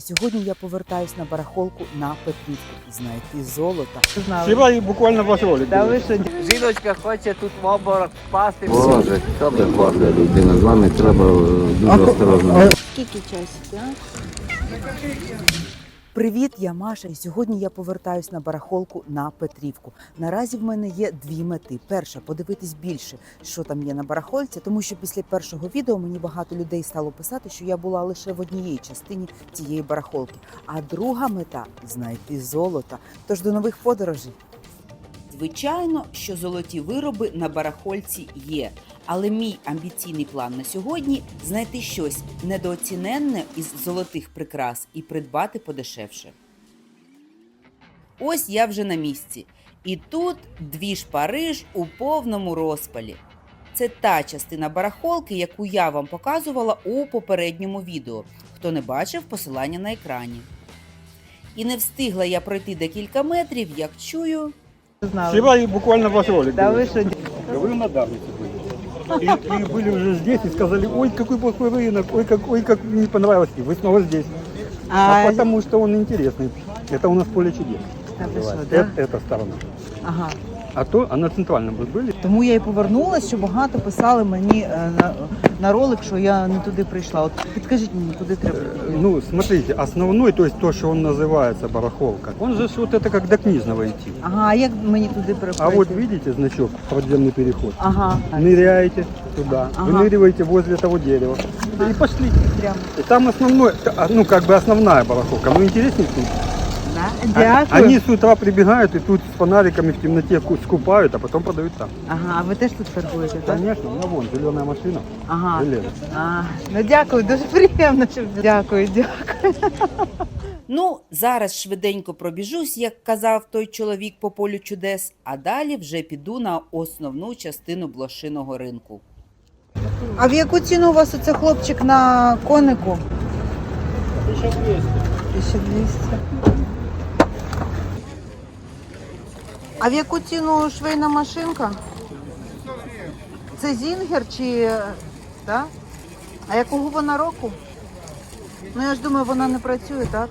Сьогодні я повертаюсь на барахолку на Петрівку і знайти золото. Сіла і буквально ваш ролик. Да ви що? Жіночка хоче тут в обморок впасти. Боже, що ви падає людина, з вами треба е, дуже осторожно. Скільки часів, а? Привіт, я Маша, і сьогодні я повертаюсь на барахолку на Петрівку. Наразі в мене є дві мети. Перша подивитись більше, що там є на барахольці, тому що після першого відео мені багато людей стало писати, що я була лише в однієї частині цієї барахолки. А друга мета знайти золото. Тож до нових подорожей. Звичайно, що золоті вироби на барахольці є. Але мій амбіційний план на сьогодні знайти щось недооціненне із золотих прикрас і придбати подешевше. Ось я вже на місці. І тут дві ж Париж у повному розпалі. Це та частина барахолки, яку я вам показувала у попередньому відео. Хто не бачив, посилання на екрані. І не встигла я пройти декілька метрів, як чую. Знали. Буквально ваш ролик. Да ви що? Говорю, на давнице были. И, и были уже здесь и сказали, ой, какой плохой рынок, ой, как, ой, как мне не понравилось. И вы снова здесь. А, А, потому что он интересный. Это у нас поле чудес. Та ви що, называется. да? Это, эта сторона. Ага. А то, а на центральном вы были? Тому я і повернулася, що багато писали мені е, на, на ролик, що я не туди прийшла. От підкажіть мені, куди треба. Э, Ну, смотрите, основной, то есть то, что он называется барахолка, он же ж вот это как до книжного идти. Ага, а як мені туди переходити? А вот видите значок подземный переход? Ага. Ныряете туда, Ага. выныриваете возле того дерева и пошли. Прямо. И там основной, а, ну как бы основная барахолка. Ну интереснее тут. Дякую. Они с утра прибегают и тут с фонариками в темноте ку- скупают, а потом продают там. Ага, а ви теж тут торгуєте, так? Конечно, ну вон, зеленая машина. Ага. Железо. А, ну дякую, дуже приємно, що дякую, дякую. Ну, зараз швиденько пробіжусь, як казав той чоловік по полю чудес, а далі вже піду на основну частину блошиного ринку. А в яку ціну у вас оце хлопчик на конику? 1200. А в яку ціну швейна машинка? Це Зінгер чи. Да? А якого вона року? Ну я ж думаю, вона не працює, так?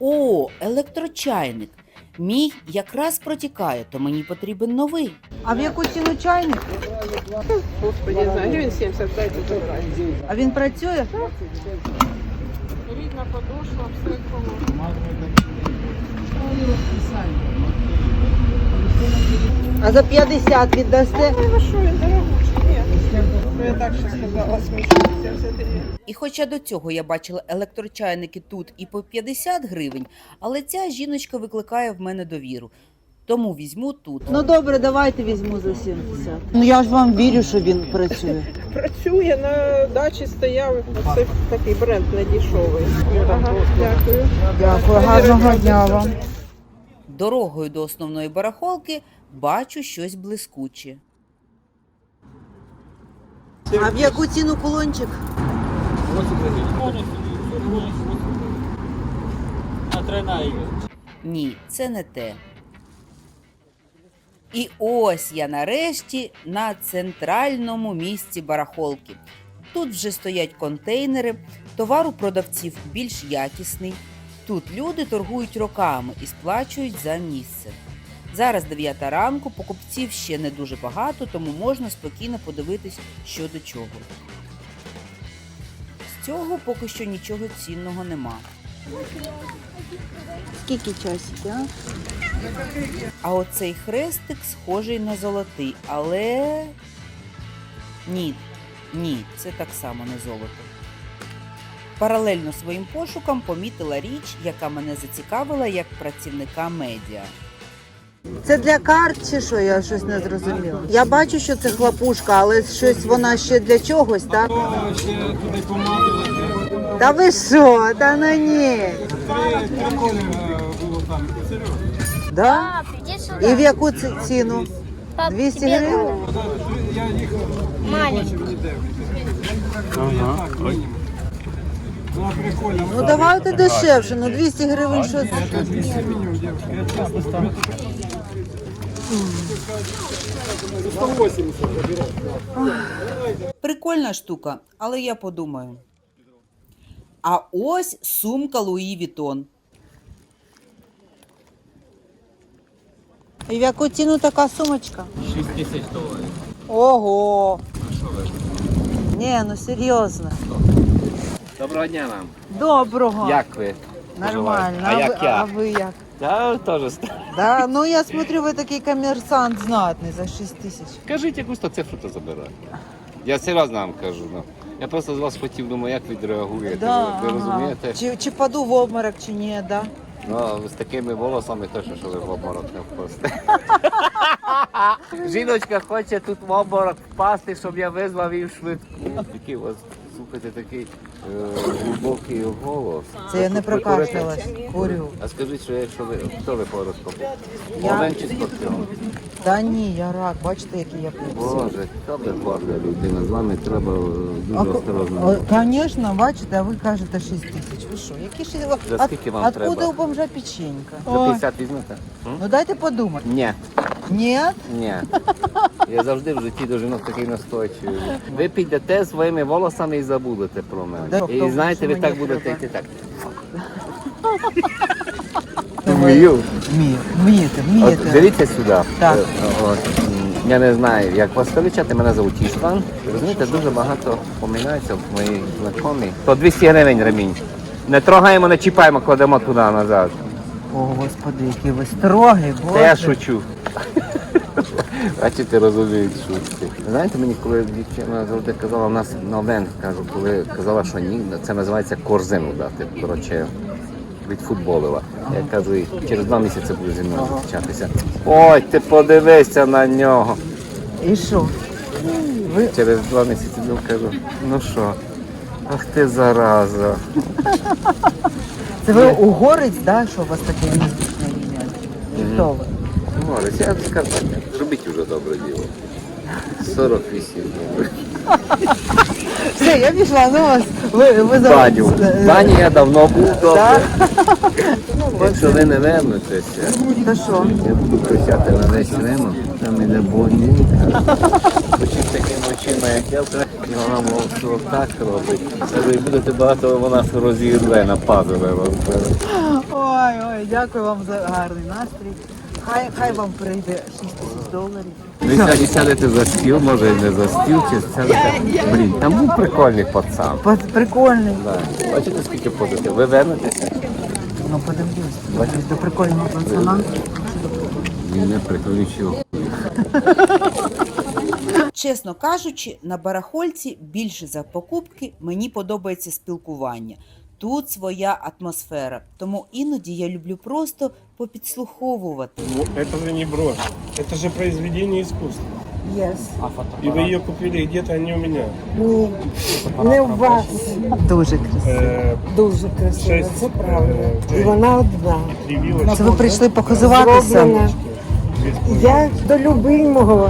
О, електрочайник. Мій якраз протікає, то мені потрібен новий. А в яку ціну чайник? Господи, не знаю, гривен 70 дайте. А він працює? Рідна подошва, все коло. А за 50 віддасте? Ну що, він дорогущий? Я так ще сказала, смішно, 70. І хоча до цього я бачила електрочайники тут і по 50 гривень, але ця жіночка викликає в мене довіру. Тому візьму тут. Ну добре, давайте візьму за 70. Ну я ж вам вірю, що він працює. Працює на дачі, стояв. Це такий бренд недішовий. Ага, дякую. Дякую, гарного дня вам. Дорогою до основної барахолки бачу щось блискуче. А в яку ціну кулончик? Ні, це не те. І ось я нарешті на центральному місці барахолки. Тут вже стоять контейнери, товар у продавців більш якісний. Тут люди торгують роками і сплачують за місце. Зараз 9 ранку, покупців ще не дуже багато, тому можна спокійно подивитись, що до чого. З цього поки що нічого цінного нема. Скільки часів, а? А оцей хрестик схожий на золотий, але ні, ні, це так само не золото. Паралельно своїм пошукам помітила річ, яка мене зацікавила як працівника медіа. Це для карт чи що? Я щось не зрозуміла. Я бачу, що це хлопушка, але щось вона ще для чогось, так? Та ви що? Та ну ні. Да? Иди І в яку ці- ціну? Пап, 200 тебе гривень? Маленький. Ага. Ну давайте дешевше, ну 200 гривень що це? Прикольна штука, але я подумаю. А ось сумка Луї Вітон. І в яку ціну така сумочка? 6 тисяч доларів. Ого! Ні, ну серйозно. Доброго дня вам. Доброго. Як ви? Нормально. А як ви, я? а ви як? Та теж ст- Да? Ну я смотрю, ви такий комерсант знатний за 6 тисяч. Кажіть, якусь то цифру то забирати. Я серйозно вам кажу. Ну. Я просто з вас хотів, думаю, як відреагуєте. Да, ви, ви розумієте? Чи, чи паду в обморок, чи ні, да? Ну, з такими волосами точно, що ви в обморок не впасте. Жіночка хоче тут в обморок впасти, щоб я визвав її в швидку. Який у вас, слухайте, такий е, глибокий голос. Це я не Ви прокашлялась. Курю. А скажіть, що якщо ви хто ви по гороскопу? Я. Овен чи скорпіон? Та ні, я рак, бачите, який я пупсик. Боже, яка безбожна людина. З вами треба е, дуже осторожно. Звісно, бачите, а ви кажете 6 тисяч. Ви що? Які 6 За скільки вам Откуда у бомжа печенька? За 50 візьмете? Ну дайте подумати. Ні. Ні? Ні. Я завжди в житті до жінок такий настойчивий. Ви підете своїми волосами і забудете про мене. І знаєте, ви так будете йти так. Вмію. Вмію. Вмієте, вмієте. От дивіться сюди. Так. От, я не знаю, як вас величати, мене зовуть Іштван. Розумієте, дуже багато помиляються в моїй знайомі. То 200 гривень ремінь. Не трогаємо, не чіпаємо, кладемо туди назад. О, господи, який ви строгий, Та я шучу. Бачите, розуміють шутки. Знаєте, мені коли дівчина завжди казала, у нас новин, кажу, коли казала, що ні, це називається корзину дати. Коротше, відфутболила. Я кажу, «І через два місяці буду зі мною зустрічатися. Ой, ти подивися на нього. І що? Через два місяці ну, кажу, ну що, ах ти зараза. Це ви угорець, да, що у вас таке містичне ім'я? І хто ви? Морець, я скажу, зробіть уже добре діло. 48 років. Все, я пішла, ну вас. Ви, ви за- Баню. В бані я давно був добре. Якщо ви не вернетеся, То що? я буду кричати на весь ринок, там іде бонінка. Почуть такими очима, як я, і вона мов, що так робить. І будете багато, вона розірве на пазове розбере. Ой, ой, дякую вам за гарний настрій. Хай, хай вам прийде 6 тисяч доларів. Ви сьогодні сядете за стіл, може і не за стіл, чи сядете. Блін, там був прикольний пацан. Па- Прикольний. Да. Бачите, скільки позитив? Ви вернетеся? Ну, подивлюсь. Подивлюсь до прикольного пацана. Він не приключив. Чесно кажучи, на барахольці більше за покупки мені подобається спілкування. Тут своя атмосфера, тому іноді я люблю просто попідслуховувати. Ну, это же не брошь. Это же произведение искусства. Yes. И вы ее купили где-то, а не у меня. Ні, не у вас. Дуже красиво. Э, Дуже красиво, Шесть, це правда. е, І вона одна. три вилочки. Це ви прийшли похизуватися? Зроблена. Две с половиной. Я до любимого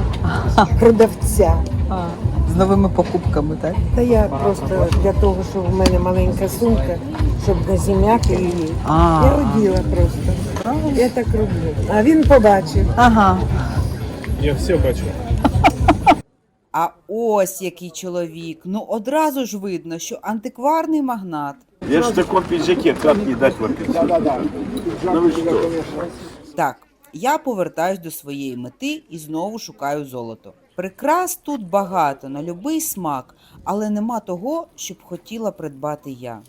продавця. А, з новими покупками, так? Та я просто для того, що в мене маленька сумка, щоб не зім'яти її. А. Я робила просто. Я так роблю. А він побачив. Ага. Я все бачу. А ось який чоловік. Ну одразу ж видно, що антикварний магнат. Я же в таком пиджаке, как не дать вам пиджак? Ну вы что? Так, я повертаюсь до своєї мети і знову шукаю золото. Прикрас тут багато на любий смак, але нема того, щоб хотіла придбати я.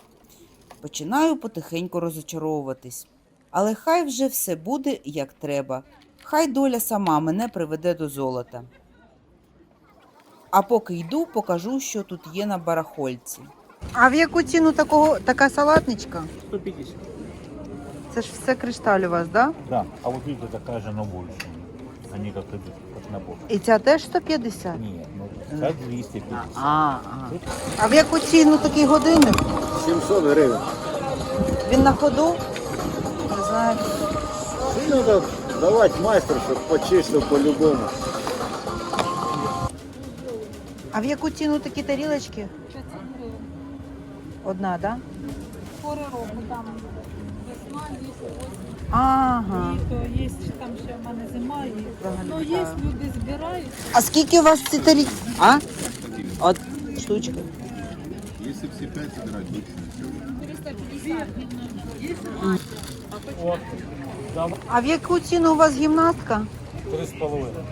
Починаю потихеньку розочаровуватись. Але хай вже все буде як треба. Хай доля сама мене приведе до золота. А поки йду, покажу, що тут є на барахольці. А в яку ціну такого, така салатничка? 150. Це ж все кришталь у вас, да? Да, а вот видите, такая же, но больше. Они как идут, как набор. І ця теж 150? Нет, ну, так 250. А, а. а в яку ціну такий годинник? 700 гривен. Він на ходу? Знаю. И надо давать мастеру, чтобы почистил по-любому. А в яку ціну такі тарілочки? Одна, да? Пори року там весна, літо, осінь, Ага. літо, є там ще в мене зима, і ну є люди збирають. А скільки у вас ці тарі? А? От штучки. Если все пять собирать, будет 350 А в яку ціну у вас гімнастка? Три з половиною.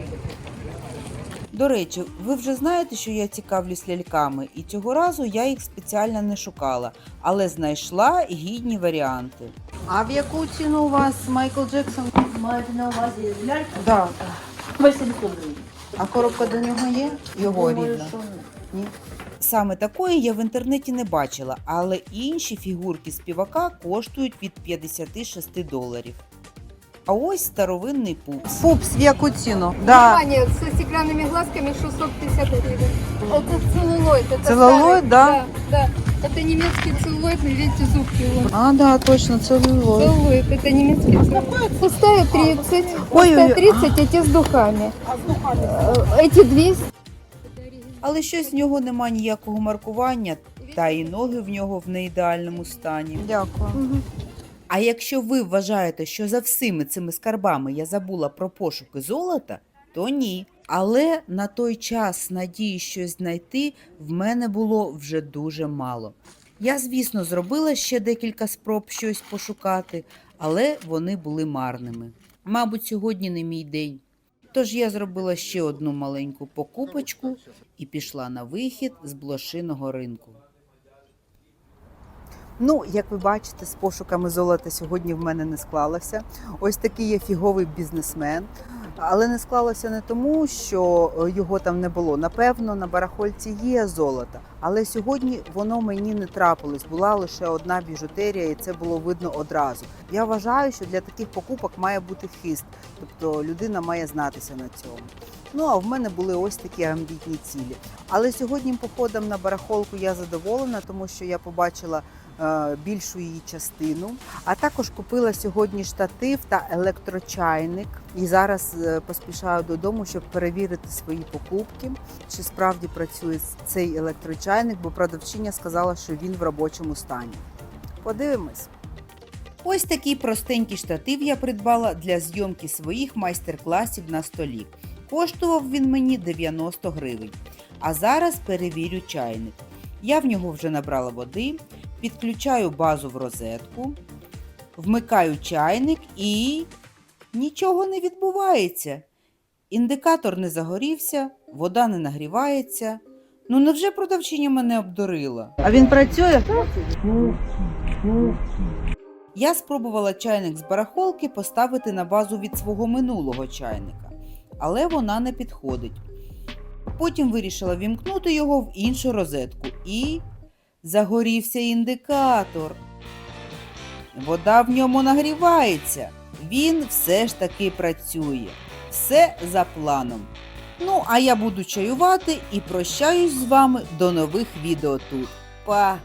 До речі, ви вже знаєте, що я цікавлюсь ляльками, і цього разу я їх спеціально не шукала, але знайшла гідні варіанти. А в яку ціну у вас Майкл Джексон? Маєте на увазі лялька? Да. 800 гривень. А коробка до нього є? Його рідна. Ні Саме такої я в інтернеті не бачила, але інші фігурки співака коштують від 56 доларів. А ось старовинний пупс. Пупс, в яку ціну? Да. Внимание, со стеклянными глазками 650 гривен. Это целлулоид. Это Целлулоид, старый, да? Да, да. Это немецкий целлулоид, вы видите зубки его. А, да, точно, целлулоид. Целлулоид, это немецкий целлулоид. Пустая 30, Ой-ой-ой, пустая 30, эти с духами. Э, Эти 200. але щось в нього нема ніякого маркування, та і ноги в нього в неідеальному стані. Дякую. А якщо ви вважаєте, що за всіми цими скарбами я забула про пошуки золота, то ні. Але на той час надії щось знайти в мене було вже дуже мало. Я, звісно, зробила ще декілька спроб щось пошукати, але вони були марними. Мабуть, сьогодні не мій день. Тож я зробила ще одну маленьку покупочку і пішла на вихід з блошиного ринку. Ну, як ви бачите, з пошуками золота сьогодні в мене не склалося. Ось такий я фіговий бізнесмен. Але не склалося не тому, що е, його там не було. Напевно, на барахольці є золото. Але сьогодні воно мені не трапилось. Була лише одна біжутерія, і це було видно одразу. Я вважаю, що для таких покупок має бути хист, тобто людина має знатися на цьому. Ну а в мене були ось такі амбітні цілі. Але сьогодні походом на барахолку я задоволена, тому що я побачила більшу її частину. А також купила сьогодні штатив та електрочайник. І зараз е, поспішаю додому, щоб перевірити свої покупки, чи справді працює цей електрочайник, бо продавчиня сказала, що він в робочому стані. Подивимось. Ось такий простенький штатив я придбала для зйомки своїх майстер-класів на столі. Коштував він мені 90 гривень. А зараз перевірю чайник. Я в нього вже набрала води, підключаю базу в розетку, вмикаю чайник і нічого не відбувається. Індикатор не загорівся, вода не нагрівається. Ну невже продавчиня мене обдурила? А він працює? Я спробувала чайник з барахолки поставити на базу від свого минулого чайника, але вона не підходить. Потім вирішила вімкнути його в іншу розетку і загорівся індикатор. Вода в ньому нагрівається. Він все ж таки працює. Все за планом. Ну, а я буду чаювати і прощаюсь з вами до нових відео тут. Па!